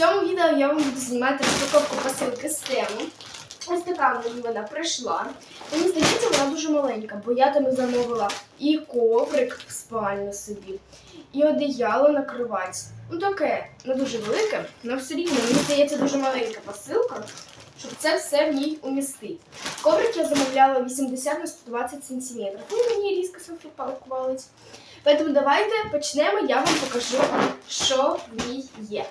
цьому відео я вам буду знімати розпаковку посилки з тему. Ось така мені вона прийшла. Мені здається, вона дуже маленька, бо я там замовила і коврик в спальню собі, і одеяло на кровать. Ну таке, не дуже велике, але все рівно, мені здається, дуже маленька посилка, щоб це все в ній умістити. Коврик я замовляла 80 на 120 см. Ну, мені різко палку валить. Тому давайте почнемо, я вам покажу, що в ній є.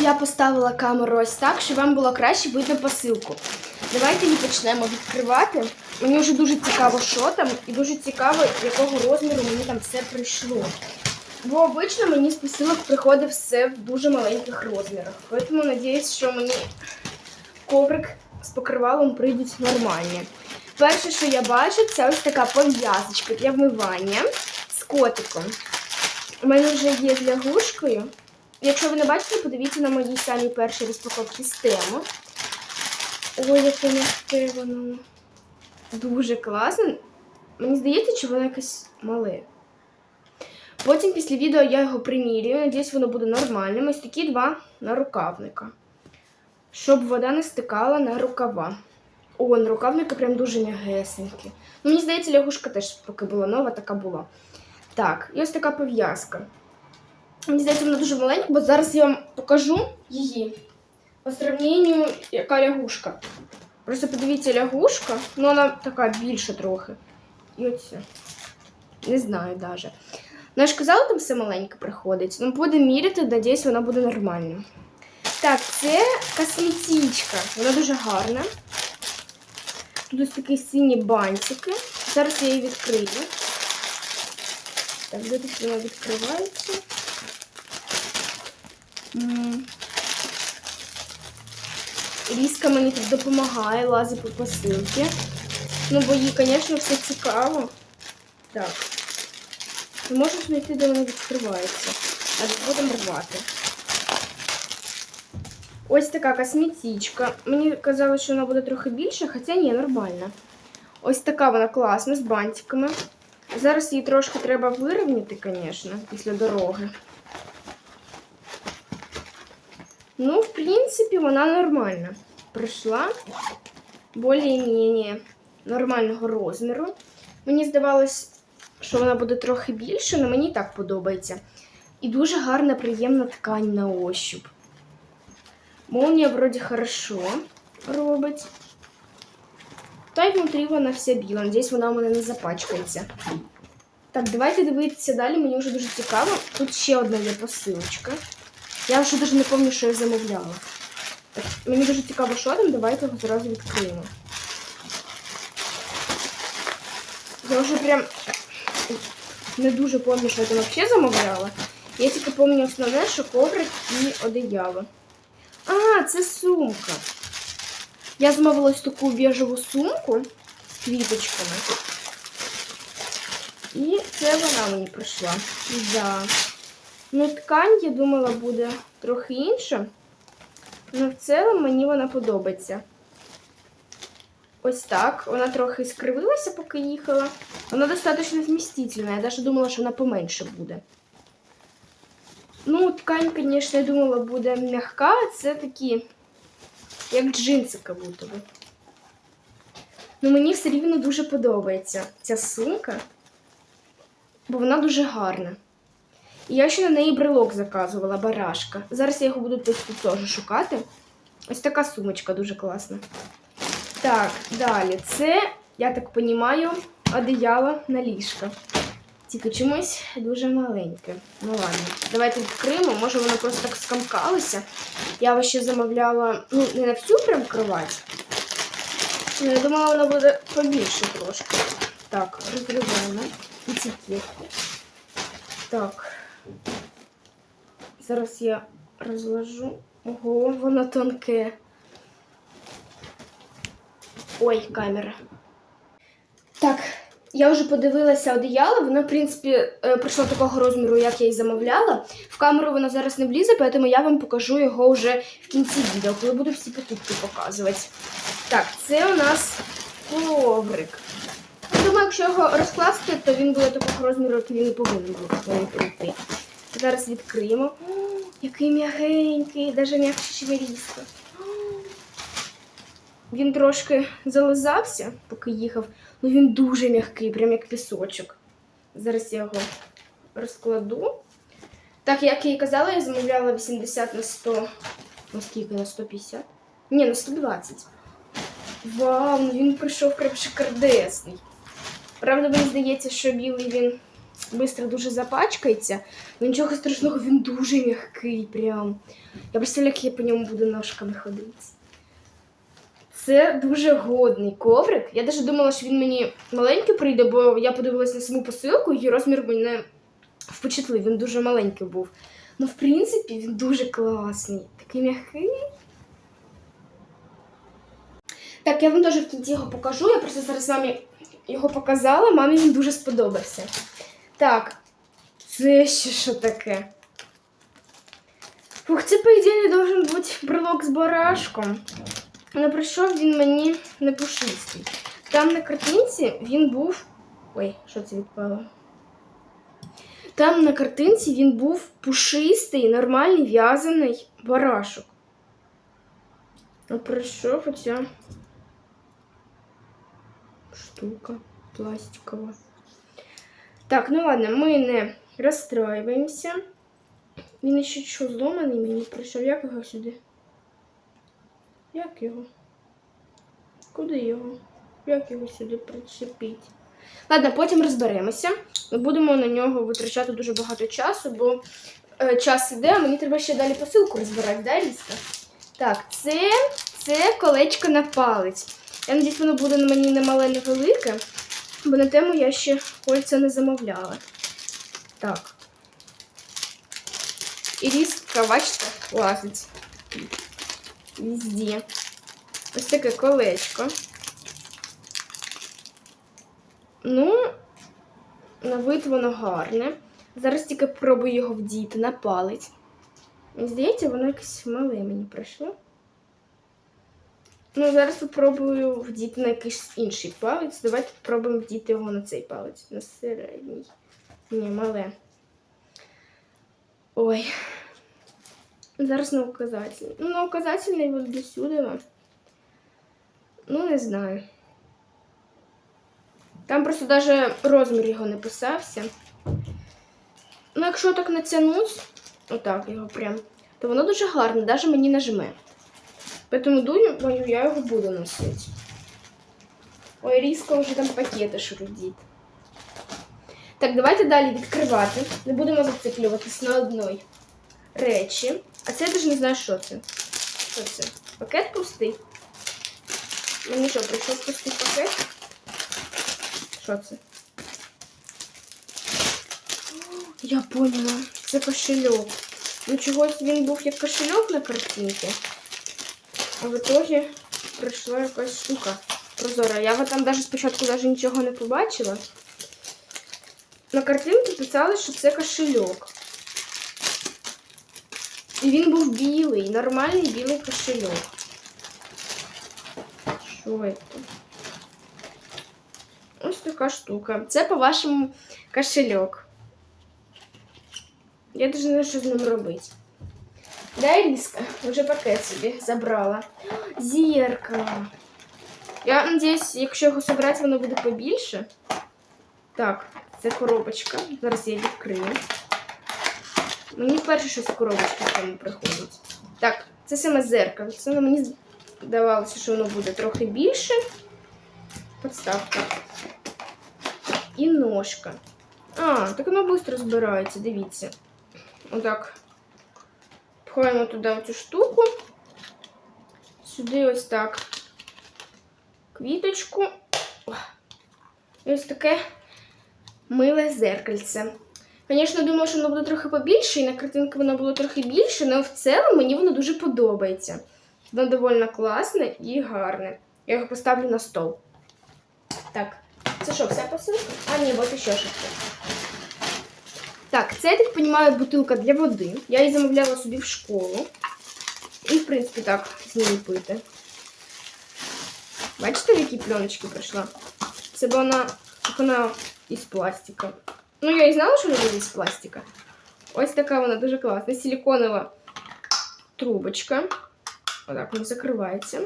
Я поставила камеру ось так, щоб вам було краще видно посилку. Давайте її почнемо відкривати. Мені вже дуже цікаво, що там, і дуже цікаво, якого розміру мені там все прийшло. Бо обично мені з посилок приходить все в дуже маленьких розмірах. Тому надіюсь, що мені коврик з покривалом прийдуть нормальні. Перше, що я бачу, це ось така пов'язочка для вмивання з котиком. У мене вже є з лягушкою. Якщо ви не бачите, подивіться на моїй самій першій розпаковці з тему. Ой, яке м'яке воно. Дуже класно. Мені здається, що воно якесь мале. Потім після відео я його примірюю. Надіюсь, воно буде нормальним. Ось такі два нарукавника. Щоб вода не стикала на рукава. О, нарукавники прям дуже м'ягесенькі. Ну, мені здається, лягушка теж поки була нова, така була. Так, і ось така пов'язка. Мені здається, вона дуже маленька, бо зараз я вам покажу її по сравненню, яка лягушка. Просто подивіться, лягушка, ну вона така більша трохи. І оце. Не знаю навіть. Ну, я ж казала, там все маленьке приходить. Ну, будемо міряти, надіюсь, вона буде нормальна. Так, це косметичка. Вона дуже гарна. Тут ось такі сині бантики. Зараз я її відкрию. Так, дивіться, вона відкривається. Різка мені тут допомагає, лазить по посилці. Ну, бо їй, звісно, все цікаво. Так. Не можу знайти, де вона відкривається. А будемо рвати. Ось така косметичка. Мені казали, що вона буде трохи більша, хоча ні, нормальна. Ось така вона класна, з бантиками. Зараз її трошки треба вирівняти, звісно, після дороги. Ну, в принципі, вона нормальна. Прийшла більш-менш нормального розміру. Мені здавалось, що вона буде трохи більше, але мені так подобається. І дуже гарна, приємна ткань на ощуп. Молния вроде хорошо робить. Та й внутрі вона вся біла. Надіюсь, вона у мене не запачкається. Так, давайте дивитися далі. Мені вже дуже цікаво. Тут ще одна є посилочка. Я вже навіть не пам'ятаю, що я замовляла. Так, мені дуже цікаво, що там. Давайте його зразу відкриємо. Я вже прям не дуже пам'ятаю, що я там взагалі замовляла. Я тільки пам'ятаю основне, що коврик і одеяло. А, це сумка. Я замовила ось таку біжеву сумку з квіточками. І це вона мені прийшла. Да. Ну, ткань, я думала, буде трохи інша. Але в цілому мені вона подобається. Ось так. Вона трохи скривилася, поки їхала. Вона достатньо вмістительна. Я навіть думала, що вона поменше буде. Ну, ткань, звісно, я думала, буде м'яка, це такі, як джинси, як будто би. Ну, мені все рівно дуже подобається ця сумка, бо вона дуже гарна. І я ще на неї брелок заказувала, барашка. Зараз я його буду тут теж шукати. Ось така сумочка дуже класна. Так, далі. Це, я так розумію, одеяло на ліжко. Тільки чомусь дуже маленьке. Ну ладно, давайте відкриємо. Може воно просто так скамкалося. Я ось ще замовляла, ну, не на всю прям кровать. Я думала, воно буде побільше трошки. Так, розриваємо етикетку. Так. Зараз я розложу. Ого, воно тонке. Ой, камера. Так, я вже подивилася одеяло, воно, в принципі, е, прийшло такого розміру, як я і замовляла. В камеру воно зараз не влізе, тому я вам покажу його вже в кінці відео, коли буду всі покупки показувати. Так, це у нас коврик. Я думаю, якщо його розкласти, то він буде такого розміру, як він і повинен був прийти. Зараз відкриємо. Який м'ягенький, навіть м'якше, ніж різко. Він трошки зализався, поки їхав, але він дуже м'який, прям як пісочок. Зараз я його розкладу. Так, як я і казала, я замовляла 80 на 100. На скільки? На 150? Ні, на 120. Вау, ну він прийшов прям шикардесний. Правда, мені здається, що білий він швидко дуже запачкається. але нічого страшного, він дуже м'який. Прям. Я представляю, як я по ньому буду ножками ходити. Це дуже годний коврик. Я навіть думала, що він мені маленький прийде, бо я подивилася на саму посилку, і розмір мене впечатлив. Він дуже маленький був. Ну, в принципі, він дуже класний. Такий м'який. Так, я вам теж в кінці його покажу. Я просто зараз мамі його показала, мамі він дуже сподобався. Так, це ще що таке? Фух, це, по ідеї, должен бути брелок з барашком. Але прийшов він мені не пушистий. Там на картинці він був. Ой, що це відпало? Там на картинці він був пушистий, нормальний в'язаний барашок. А прийшов оця штука пластикова. Так, ну ладно, ми не розстроюємося. Він ще що зломаний мені прийшов. Як його сюди? Як його? Куди його? Як його сюди причепити? Ладно, потім розберемося. Ми будемо на нього витрачати дуже багато часу, бо е, час іде, а мені треба ще далі посилку розбирати, да, Ліска? Так, це, це колечко на палець. Я надіюсь, воно буде на мені не мале, не велике, бо на тему я ще кольця не замовляла. Так. І різка, бачите, лазить. Везде. Ось таке колечко. Ну, на вид воно гарне. Зараз тільки пробую його вдіти на палець. Здається, воно якесь мале мені пройшло. Ну, зараз спробую вдіти на якийсь інший палець. Давайте спробуємо вдіти його на цей палець. На середній. Ні, мале. Ой. Зараз на указательний. Ну, на указательний до сюди. Ну, не знаю. Там просто навіть розмір його не писався. Ну, якщо так натягнуть, отак його прям, то воно дуже гарне, навіть мені нажме. Тому думаю, я його буду носити. Ой, різко вже там пакети шурудіть. Так, давайте далі відкривати. Не будемо зациклюватись на одній речі. А це я навіть не знаю, що це. Що це? Пакет пустий. Мені що, прийшов пустий пакет? Що це? Я поняла. Це кошельок. Ну чогось він був як кошельок на картинці. А в итоге прийшла якась штука прозора. Я вот там даже спочатку даже нічого не побачила. На картинці писали, що це кошельок. І він був білий, нормальний білий кошельок. Що це? Ось така штука. Це, по-вашому, кошельок. Я навіть не знаю, що з ним робити. Дай Ліска, вже пакет собі забрала. Зеркало. Я надіюсь, якщо його зібрати, воно буде побільше. Так, це коробочка. Зараз я відкрию. Мені перше щось в коробочці в цьому приходить. Так, це саме зеркало. Це мені здавалося, що воно буде трохи більше. Подставка. І ножка. А, так воно швидко збирається, дивіться. Отак. Пхаємо туди цю штуку. Сюди ось так. Квіточку. І ось таке миле зеркальце. Звісно, думаю, що воно буде трохи побільше, і на картинці воно було трохи більше, але в цілому мені воно дуже подобається. Воно доволі класне і гарне. Я його поставлю на стол. Так, це що, вся посилка? А, ні, от ще щось. Так, це, я так розумію, бутилка для води. Я її замовляла собі в школу. І, в принципі, так, з неї пити. Бачите, в які пленочки прийшла? Це бо вона, вона із пластика. Ну, я і знала, що вона буде із пластика. Ось така вона дуже класна. Силіконова трубочка. Отак вона закривається.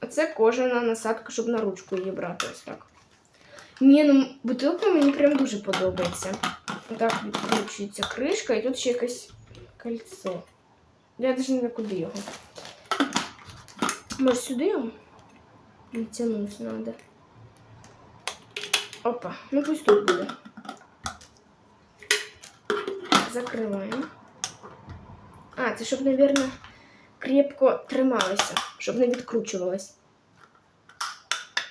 А це кожана насадка, щоб на ручку її брати. Ось так. Ні, ну бутилка мені прям дуже подобається. Отак відкручується кришка, і тут ще якесь кольцо. Я навіть не знаю, куди його. Може сюди його? Натягнути треба. Опа, ну пусть тут буде. Закриваємо. А, це щоб, мабуть, крепко трималося, щоб не відкручувалось.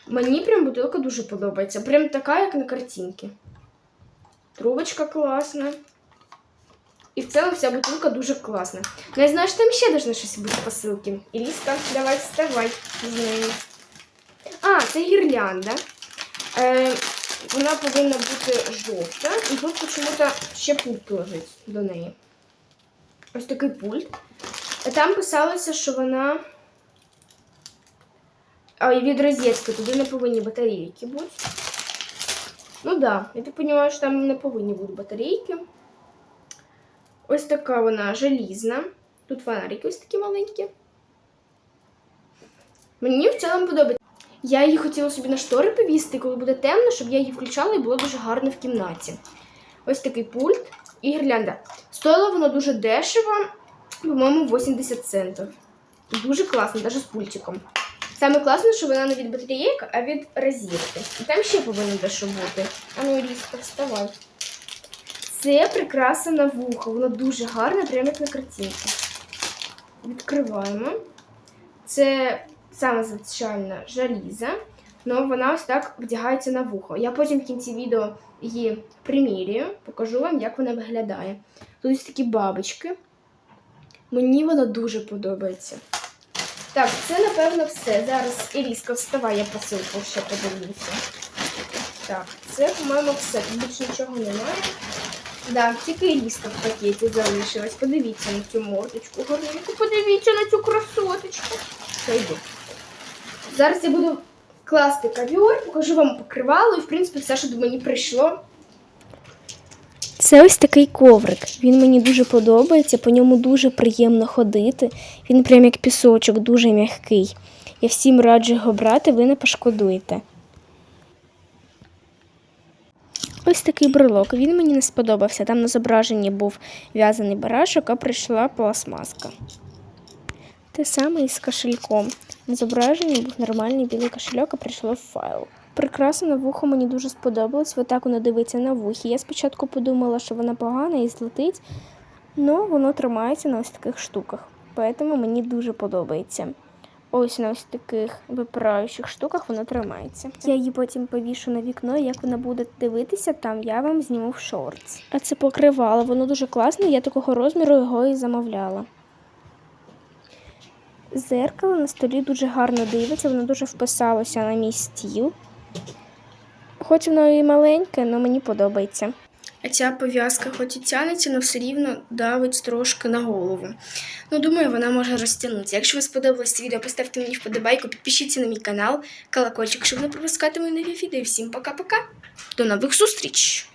Мені прям бутилка дуже подобається. Прям така, як на картинці. Трубочка класна. І в цілому вся бутилка дуже класна. Ну, я знаю, що там ще должно щось бути в посилці. Іліска, давай вставай з нею. А, це гірлянда. Е, вона повинна бути жовта. І тут чому-то ще пульт лежить до неї. Ось такий пульт. Там писалося, що вона. А, від розетки туди не повинні батарейки бути. Ну да. я так розумію, що там не повинні бути батарейки. Ось така вона желізна. Тут фонарики ось такі маленькі. Мені в цілому подобається. Я її хотіла собі на штори повісти, коли буде темно, щоб я її включала і було дуже гарно в кімнаті. Ось такий пульт і гірлянда. Стоїло воно дуже дешево, по-моєму, 80 центів. Дуже класно, навіть з пультиком. Саме класно, що вона не від батареїк, а від розетки. І там ще повинно дещо бути. А ну, Різка, вставай. Це прикраса на вухо. Воно дуже гарне, прямо як на картинці. Відкриваємо. Це саме звичайна жаліза, але вона ось так вдягається на вухо. Я потім в кінці відео її примірюю, покажу вам, як вона виглядає. Тут ось такі бабочки. Мені вона дуже подобається. Так, це напевно все. Зараз Іріска, вставай, я посилку ще подивлюся. Так, це, по-моєму, все. Більше нічого немає. Да, тільки Іріска в пакеті залишилась. Подивіться на цю мордочку гарненьку, подивіться на цю красоточку. Все, йду. Зараз я буду класти ковер, покажу вам покривало і, в принципі, все, що до мені прийшло. Це ось такий коврик. Він мені дуже подобається, по ньому дуже приємно ходити. Він прям як пісочок, дуже м'який. Я всім раджу його брати, ви не пошкодуєте. Ось такий брелок. Він мені не сподобався. Там на зображенні був в'язаний барашок, а прийшла пластмаска. Те саме і з кошельком. На зображенні був нормальний білий кошельок, а прийшло файл. Прикраса на вухо мені дуже сподобалась. Отак вона дивиться на вухі. Я спочатку подумала, що вона погана і злетить, але воно тримається на ось таких штуках. Тому мені дуже подобається. Ось на ось таких випираючих штуках воно тримається. Я її потім повішу на вікно, і як вона буде дивитися там, я вам зніму в шортс. А це покривало, воно дуже класне, я такого розміру його і замовляла. Зеркало на столі дуже гарно дивиться, воно дуже вписалося на мій стіл. Хоч воно і маленьке, але мені подобається. А ця пов'язка хоч і тянеться, але все рівно давить трошки на голову. Ну, думаю, вона може розтягнутися. Якщо вам сподобалось це відео, поставте мені вподобайку, підпишіться на мій канал, колокольчик, щоб не пропускати мої нові відео. Всім пока-пока. До нових зустріч!